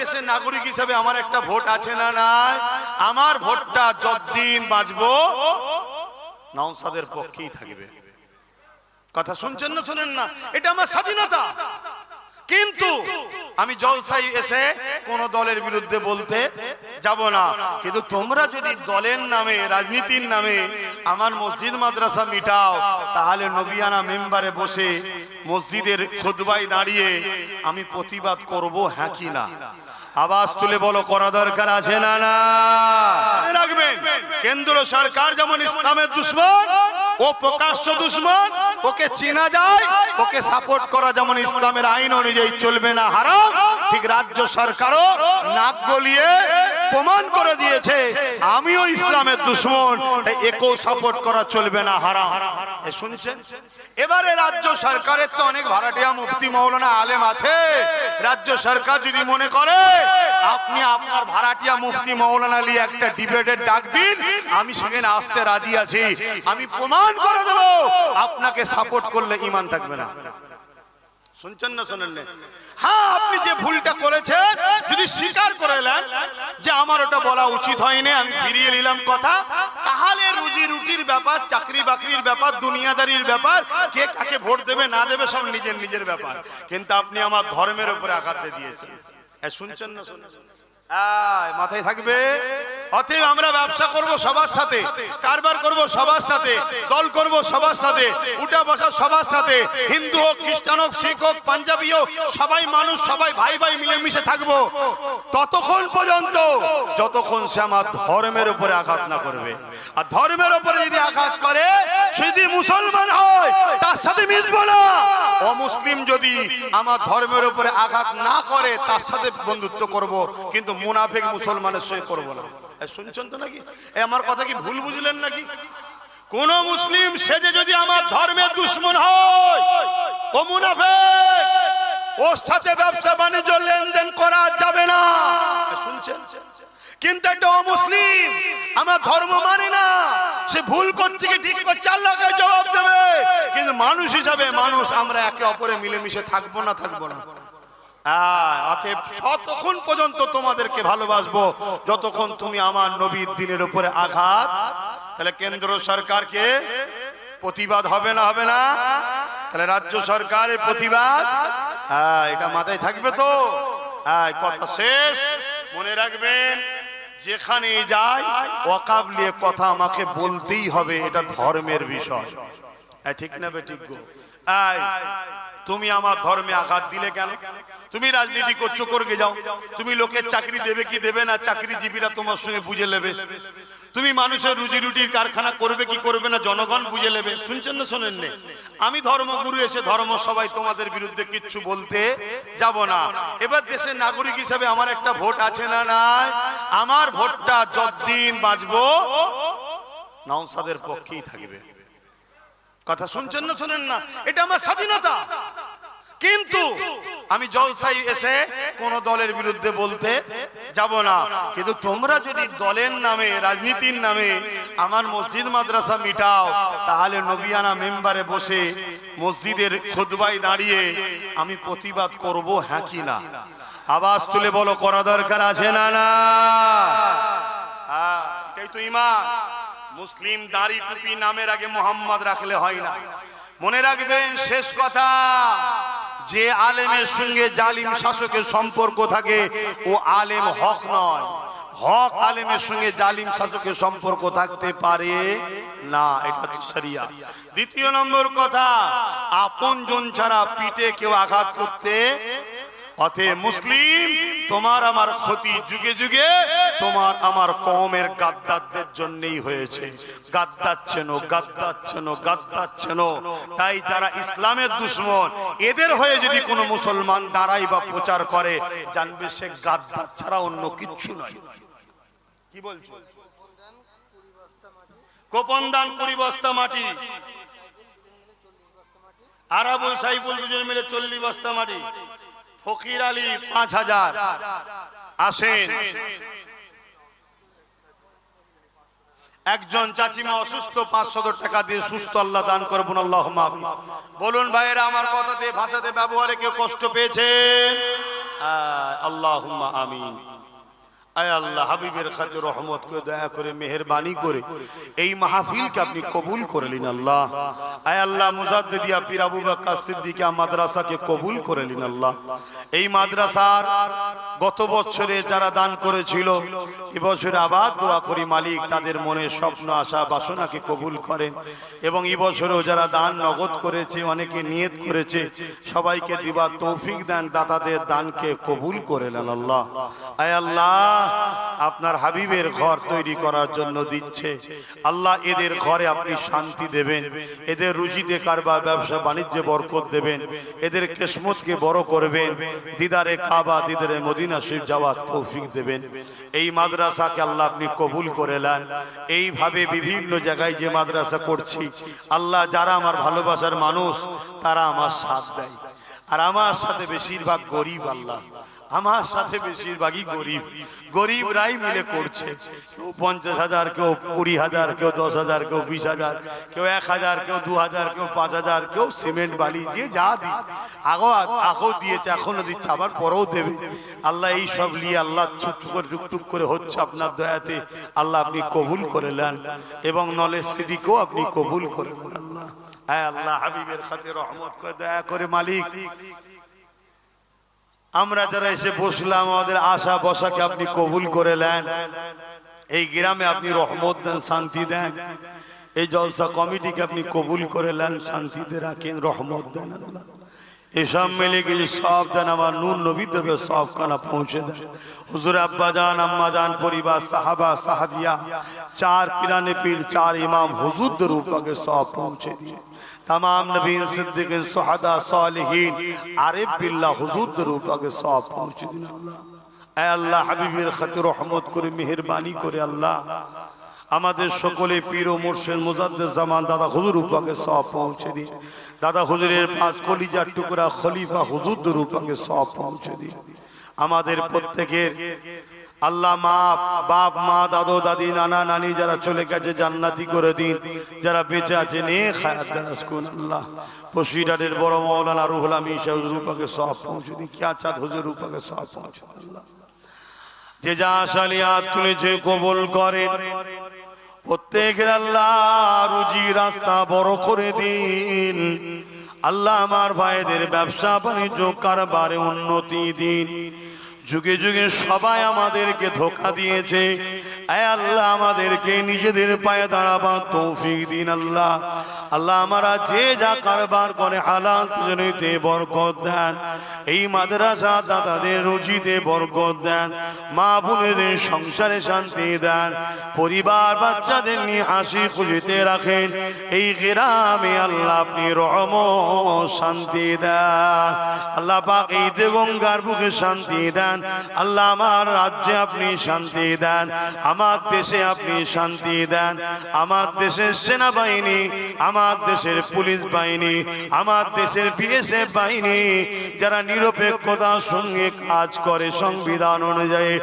দেশের নাগরিক হিসেবে আমার একটা ভোট আছে না নাই? আমার ভোটটা যতদিন বাঁচবো, নওসাদের পক্ষেই থাকবে। কথা শুনছেন না শুনেন না? এটা আমার স্বাধীনতা। কিন্তু আমি জলসাই এসে কোন দলের বিরুদ্ধে বলতে যাব না। কিন্তু তোমরা যদি দলের নামে, রাজনীতির নামে আমার মসজিদ, মাদ্রাসা মিটাও, তাহলে নবিয়ানা মেম্বারে বসে মসজিদের খুদবাই দাঁড়িয়ে আমি প্রতিবাদ করব হ্যাঁ কি না? আওয়াজ তুলে বলো, করা দরকার আছে না না? রাখবেন, কেন্দ্র সরকার যেমন ইসলামের দুশ্মন, ও প্রকাশ্য দুশ্মন, ওকে চেনা যায়, ওকে সাপোর্ট করা যেমন ইসলামের আইন অনুযায়ী চলবে না, হারাম। ঠিক রাজ্য সরকারও নাক গলিয়ে প্রমাণ করে দিয়েছে, আমিও ইসলামের দুশ্মন। একেও সাপোর্ট করা চলবে না, হারাম। এ শুনছেন? এবারে রাজ্য সরকারের তো অনেক ভাড়াটিয়া মুফতি মৌলানা আলেম আছে। রাজ্য সরকার যদি মনে করে, আপনি আপনার ভাড়াটিয়া মুফতি মৌলানা নিয়ে একটা ডিবেটের ডাক দিন, আমি সেখানে আসতে রাজি আছি। আমি প্রমাণ করে দেব, আপনাকে সাপোর্ট করলে ইমান থাকবে না। শুনছেন না শোনেন? হ্যাঁ আপনি যে ভুলটা করেছেন যদি স্বীকার করে যে আমার ওটা বলা উচিত হয়নি আমি ফিরিয়ে নিলাম কথা তাহলে রুজি রুটির ব্যাপার চাকরি বাকরির ব্যাপার দুনিয়াদারির ব্যাপার কে কাকে ভোট দেবে না দেবে সব নিজের নিজের ব্যাপার। কিন্তু আপনি আমার ধর্মের উপরে আঘাত দিয়েছেন। এ, শুনছেন না শুনছেন মাথায় থাকবে? অতএব আমরা ব্যবসা করব সবার সাথে, কারবার করব সবার সাথে, দল করব সবার সাথে, উঠা বসা সবার সাথে, হিন্দু হোক, খ্রিস্টান হোক, শিখ হোক, পাঞ্জাবি হোক, সবাই মানুষ, সবাই ভাই ভাই মিলেমিশে থাকব। ততক্ষণ পর্যন্ত, যতক্ষণ সে আমার ধর্মের উপরে আঘাত না করবে। আর ধর্মের উপরে যদি আঘাত করে, সে যদি মুসলমান হয়, তার সাথে মিশবো না। অমুসলিম যদি আমার ধর্মের উপরে আঘাত না করে, তার সাথে বন্ধুত্ব করব, কিন্তু মুনাফিক মুসলমানের সঙ্গে করব না। শুনছেন তো নাকি? আমার কথা কি ভুল বুঝলেন নাকি? কোন মুসলিম সেজে যদি আমার ধর্মের দুশ্মন হয়, ও ওর সাথে ব্যবসা বাণিজ্য লেনদেন করা যাবে না। শুনছেন? কিন্তু একটা অমুসলিম আমার ধর্ম মানে না, সে ভুল করছে কি ঠিক করছে আল্লাহকে জবাব দেবে। কিন্তু মানুষ হিসাবে মানুষ, আমরা একে অপরে মিলেমিশে থাকব না থাকব না। অতএব ততক্ষণ পর্যন্ত তোমাদেরকে ভালোবাসবো যতক্ষণ তুমি আমার নবীর দিনের উপরে আঘাত তাহলে কেন্দ্র সরকারকে প্রতিবাদ হবে না হবে না? তাহলে রাজ্য সরকারের প্রতিবাদ? আয়, এটা মাথায় থাকবে তো? আয়, কথা শেষ। মনে রাখবেন যেখানে যাই অকাবলিয়ে কথা আমাকে বলতেই হবে এটা ধর্মের বিষয়। ঠিক না বে ঠিক গো? তুমি আমার ধর্মে আঘাত দিলে কেন? তুমি রাজনীতি করছ করবে যাও। তুমি লোকের চাকরি দেবে কি দেবে না, চাকরিজীবীরা তোমার সঙ্গে বুঝে নেবে। তুমি মানুষের রুজি রুটির কারখানা করবে কি করবে না, জনগণ বুঝে নেবে। শুনছেন না, শোনেন? আমি ধর্মগুরু এসে ধর্ম সবাই তোমাদের বিরুদ্ধে কিচ্ছু বলতে যাব না। এবার দেশের নাগরিক হিসেবে আমার একটা ভোট আছে না নাই? আমার ভোটটা যতদিন বাঁচবো, নওসাদের পক্ষেই থাকবে। কথা শুনছেন না, শুনেন না? এটা আমার স্বাধীনতা। কিন্তু আমি জলসাই এসে কোন দলের বিরুদ্ধে বলতে যাব না। কিন্তু তোমরা যদি দলের নামে রাজনীতির নামে আমার মসজিদ মাদ্রাসা মিটাও তাহলে নবিয়ানা মেম্বারে বসে মসজিদের খুদবাই দাঁড়িয়ে আমি প্রতিবাদ করব হ্যাঁ কি না? আওয়াজ তুলে বলো করা দরকার আছে না না? হ্যাঁ, এটাই মুসলিম দাড়ি টুপি নামের আগে মোহাম্মদ রাখলে হয় না। মনে রাখবেন শেষ কথা। যে আলেমের সঙ্গে জালিম শাসকের সম্পর্ক থাকে, ও আলেম হক নয়। হক আলেমের সঙ্গে জালিম শাসকের সম্পর্ক থাকতে পারে না, এটা সারিয়া দ্বিতীয় নম্বর কথা আপন জন ছাড়া পিঠে কেউ আঘাত করতে অতএব মুসলিম তোমার আমার ক্ষতি যুগে যুগে তোমার আমার কমের গাদ্দারদের জন্যই হয়েছে। গাদ্দাচ্ছেন গাদ্দাচ্ছেন গাদ্দাচ্ছেন তাই যারা ইসলামের দুশ্মন এদের হয়ে যদি কোনো মুসলমান দাঁড়াই বা প্রচার করে জানবে সে গাদ্দার ছাড়া অন্য কিচ্ছু নয়। কি বলছো? কোপন দান কুড়ি বস্তা মাটি আরাবুল সাইফুল দুজন মিলে চল্লিশ বস্তা মাটি। ফকির আলী পাঁচ হাজার। আসেন। একজন চাচিমা অসুস্থ পাঁচশো টাকা দিয়ে সুস্থ আল্লাহ দান করবুন আল্লাহ বলুন ভাইয়েরা, আমার কথাতে, ভাষাতে, ব্যবহারে কেউ কষ্ট পেয়েছেন? আল্লাহ আমিন। আয় আল্লাহ, হাবিবের খাতে রহমত করে দয়া করে, মেহরবানি করে, এই মাহফিলকে আপনি কবুল করে নিন আল্লাহ। আয় আল্লাহ, মুজাদ্দিদিয়া পীর আবু বকর সিদ্দিকা মাদ্রাসাকে কবুল করে নিন আল্লাহ। এই মাদ্রাসার গত বছরে যারা দান করেছিল এবছরে আবার দোয়া করি মালিক, তাদের মনে স্বপ্ন, আশা, বাসনাকে কবুল করেন। এবং এবছরেও যারা দান নগদ করেছে, অনেকে নিয়ত করেছে, সবাইকে দিবার তৌফিক দেন, দাতাদের দানকে কবুল করে নেন আল্লাহ। আয় আল্লাহ আপনার হাবিবের ঘর তৈরি করার জন্য দিচ্ছে। আল্লাহ এদের ঘরে আপনি শান্তি দেবেন। এদের রুজিতে কারবার, ব্যবসা, বাণিজ্যে বরকত দেবেন। এদের কেসমতকে বড় করবেন। দিদারে কাবা, দিদারে মদিনা শরীফ যাওয়ার তৌফিক দেবেন। এই মাদ্রাসাকে আল্লাহ আপনি কবুল করে নেন। এইভাবে বিভিন্ন জায়গায় যে মাদ্রাসা করছি, আল্লাহ যারা আমার ভালোবাসার মানুষ, তারা আমার সাথ দেয়। আর আমার সাথে বেশিরভাগ গরিব আল্লাহ। আমার সাথে বেশিরভাগই গরিব। গরিবরাই মিলে করছে। কেউ পঞ্চাশ হাজার, কেউ কুড়ি হাজার, কেউ দশ হাজার, কেউ বিশ হাজার, কেউ এক হাজার, কেউ দু হাজার, কেউ পাঁচ হাজার, কেউ সিমেন্ট, বালি, যে যা দি আগো আগেও দিয়েছে, এখনও দিচ্ছে, আবার পরেও দেবে। আল্লাহ এই সব নিয়ে আল্লাহ ছুট করে টুকটুক করে হচ্ছে আপনার দয়াতে। আল্লাহ আপনি কবুল করে নেন এবং নলেজ সিটিকেও আপনি কবুল করে নেন। আল্লাহ। হ্যাঁ আল্লাহ হাবিবের খাতে রহমত করে, দয়া করে মালিক। আমরা যারা এসে বসলাম, আমাদের আশা বসাকে আপনি কবুল করে নেন। এই গ্রামে আপনি রহমত দেন, শান্তি দেন। এই জলসা কমিটিকে আপনি কবুল করে নেন, শান্তিতে রাখেন, রহমত দেন এসব মিলে গেলে সব দেন আমার নুন নবী দেবে সব কানা পৌঁছে দেন। হুজুর আব্বা জান, আম্মা জান, পরিবার, সাহাবা, সাহাবিয়া, চার পিরানে পীর, চার ইমাম, হুজুরদের উপকে সব পৌঁছে দিয়ে। তাম নবীন সিদ্দিকিন সোহাদা সালহীন। আরেফ বিল্লাহ, হুজুরদের আগে সব পৌঁছে দিন আল্লাহ। আল্লাহ হাবিবের খাতে রহমত করে, মেহরবানি করে আল্লাহ। আমাদের সকলে পীর ও মোজাদ্দের জামান দাদা হুজুর উপাকে সব পৌঁছে দিন। দাদা হুজুরের পাঁচ কলিজার টুকরা খলিফা হুজুরদের উপাকে সব পৌঁছে দিন। আমাদের প্রত্যেকের আল্লাহ মা, বাপ, মা, দাদু, দাদি, নানা, নানি যারা চলে গেছে জান্নাতি করে দিন। যারা বেঁচে আছে, নে বড় মৌলানা রুহুল আমি রূপাকে সব পৌঁছে দিন। কিয়া চাঁদ হুজুর রূপাকে সব পৌঁছে আল্লাহ। যে যা আশালি হাত তুলেছে কবুল করেন। প্রত্যেকের আল্লাহ রুজি রাস্তা বড় করে দিন। আল্লাহ আমার ভাইদের ব্যবসা বাণিজ্য কারবারে উন্নতি দিন। যুগে যুগে সবাই আমাদেরকে ধোকা দিয়েছে। আল্লাহ আমাদেরকে নিজেদের পায়ে দাঁড়াবার তৌফিক দিন আল্লাহ। আল্লাহ আমরা যে যা কারবার করে বরকত দেন। এই মাদ্রাসা দাদাদের বরকত দেন। মা বোনেদের সংসারে শান্তি দেন। পরিবার বাচ্চাদের নিয়ে হাসি খুশিতে রাখেন। এই গ্রামে আল্লাহ আপনি রহম শান্তি দেন। আল্লাহ পাক এই দেগঙ্গার বুকে শান্তি দেন। আল্লাহ আমার রাজ্যে আপনি শান্তি দেন। আমার দেশে আপনি শান্তি দেন। আমার দেশের সেনাবাহিনী, আমার দেশের পুলিশ বাহিনী, আমার দেশের বিএসএফ বাহিনী, যারা নিরপেক্ষতার সঙ্গে কাজ করে সংবিধান অনুযায়ী,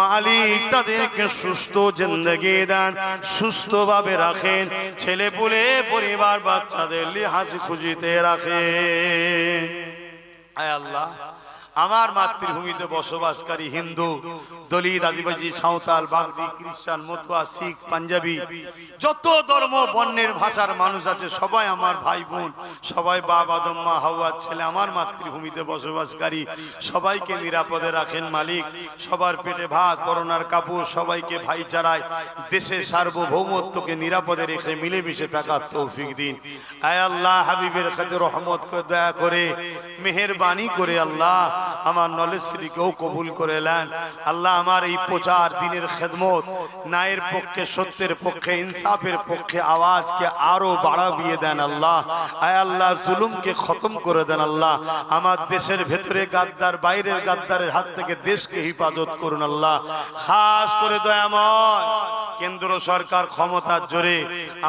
মালিক তাদেরকে সুস্থ জিন্দগি দেন, সুস্থভাবে রাখেন, ছেলে পুলে, পরিবার, বাচ্চাদের হাসি খুশিতে রাখেন। আয় আল্লাহ, আমার মাতৃভূমিতে বসবাসকারী হিন্দু দলিত আদিবাসী, সাঁওতাল, বাগদি, খ্রিস্টান মতুয়া শিখ, পাঞ্জাবি, যত ধর্ম, বর্ণের ভাষার মানুষ আছে, সবাই আমার ভাই বোন, সবাই বাপ আদম মা হাওয়ার ছেলে, আমার মাতৃভূমিতে বসবাসকারী, সবাইকে নিরাপদে রাখেন মালিক, সবার পেটে ভাত করোনার কাপড়, সবাইকে ভাইচারায়, দেশের সার্বভৌমত্বকে নিরাপদে রেখে মিলেমিশে থাকার তৌফিক দিন। আয় আল্লাহ, হাবিবের খাতে রহমত দয়া করে, মেহেরবানি করে আল্লাহ, আমার নলেজ শ্রীকেও কবুল করে নেন। আল্লাহ আমার এই প্রচার দিনের খেদমত নায়ের পক্ষে, সত্যের পক্ষে, ইনসাফের পক্ষে আওয়াজকে আরও বাড়াবিয়ে দেন আল্লাহ। আয় আল্লাহ, জুলুমকে খতম করে দেন আল্লাহ। আমার দেশের ভেতরে গাদ্দার, বাইরের গাদ্দারের হাত থেকে দেশকে হিফাজত করুন আল্লাহ। খাস করে দয়াময়, কেন্দ্র সরকার ক্ষমতার জোরে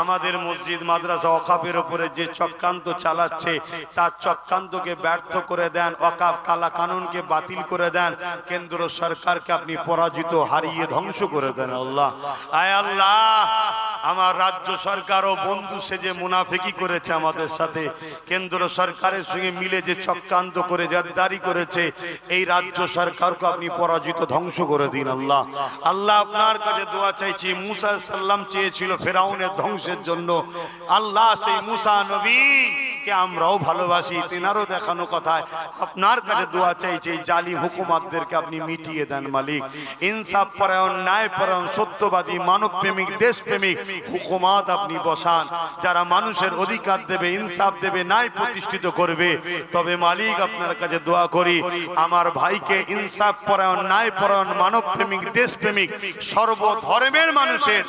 আমাদের মসজিদ, মাদ্রাসা অকাপের উপরে যে চক্রান্ত চালাচ্ছে, তার চক্রান্তকে ব্যর্থ করে দেন অকাপ কালা কানুনকে বাতিল করে দেন। কেন্দ্র সরকারকে আপনি পরাজিত হারিয়ে ধ্বংস করে দেন আল্লাহ। আয় আল্লাহ, আমার রাজ্য সরকারও বন্ধু সেজে মুনাফিকি করেছে আমাদের সাথে, কেন্দ্র সরকারের সঙ্গে মিলে যে চক্রান্ত করে, জারদারি করেছে, এই রাজ্য সরকারকে আপনি পরাজিত ধ্বংস করে দিন আল্লাহ। আল্লাহ আপনার কাছে দোয়া চাইছি, মুসা সাল্লাম চেয়েছিল ফেরাউনের ধ্বংসের জন্য। আল্লাহ সেই মুসা নবী কে আমরাও ভালোবাসি, তেনারও দেখানো কথায়। আপনার কাছে দোয়া চাইছে, এই জালি হুকুমাতদেরকে আপনি মিটিয়ে দেন, মালিক। ইনসাফ পরায়ণ ন্যায় পরায়ণ সত্যবাদী মানব প্রেমিক দেশ প্রেমিক হুকুমাত আপনি বসান। যারা মানুষের অধিকার দেবে, ইনসাফ দেবে, ন্যায় প্রতিষ্ঠিত করবে, তবে মালিক, আপনার কাছে দোয়া করি, আমার ভাইকে ইনসাফ পরায়ণ ন্যায় পরায়ণ মানব প্রেমিক দেশ প্রেমিক সর্বধর্মের মানুষের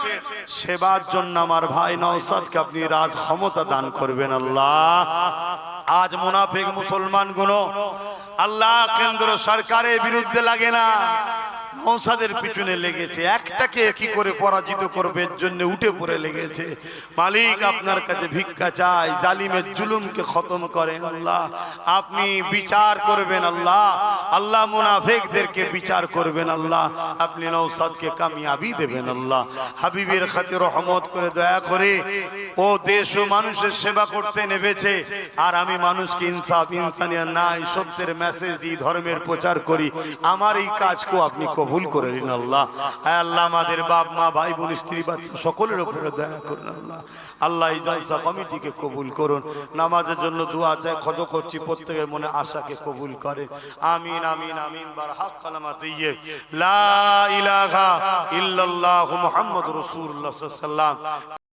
সেবার জন্য আমার ভাই নওসাদকে আপনি রাজ ক্ষমতা দান করবেন, আল্লাহ। আজ মুনাফিক মুসলমান গুণ আল্লাহ কেন্দ্র সরকারের বিরুদ্ধে লাগে না। নৌসাদের পিছনে লেগেছে। একটাকে কি করে পরাজিত করবে এর জন্য উঠে পড়ে লেগেছে। মালিক আপনার কাছে ভিক্ষা চাই, জালিমের জুলুমকে খতম করেন আল্লাহ। আপনি বিচার করবেন আল্লাহ। আল্লাহ মুনাফেকদেরকে বিচার করবেন আল্লাহ। আপনি নৌসাদকে কামিয়াবি দেবেন আল্লাহ। হাবিবের খাতে রহমত করে দয়া করে ও দেশ ও মানুষের সেবা করতে নেবেছে আর আমি মানুষকে ইনসাফ ইনসানিয়া নাই সত্যের মেসেজ দিই ধর্মের প্রচার করি। আমার এই কাজকেও আপনি কবুল করে নিন আল্লাহ। হ্যাঁ আল্লাহ, আমাদের বাপ, মা, ভাই, বোন, স্ত্রী, বাচ্চা, সকলের উপরে দয়া করুন আল্লাহ। আল্লাহ এই জলসা কমিটিকে কবুল করুন। নামাজের জন্য দোয়া চায় খত করছি, প্রত্যেকের মনে আশাকে কবুল করে। আমিন আমিন আমিন বার হাক কালামাতে ইয়ে লা ইলাহা ইল্লাল্লাহু মুহাম্মাদুর রাসূলুল্লাহ সাল্লাল্লাহু আলাইহি ওয়াসাল্লাম।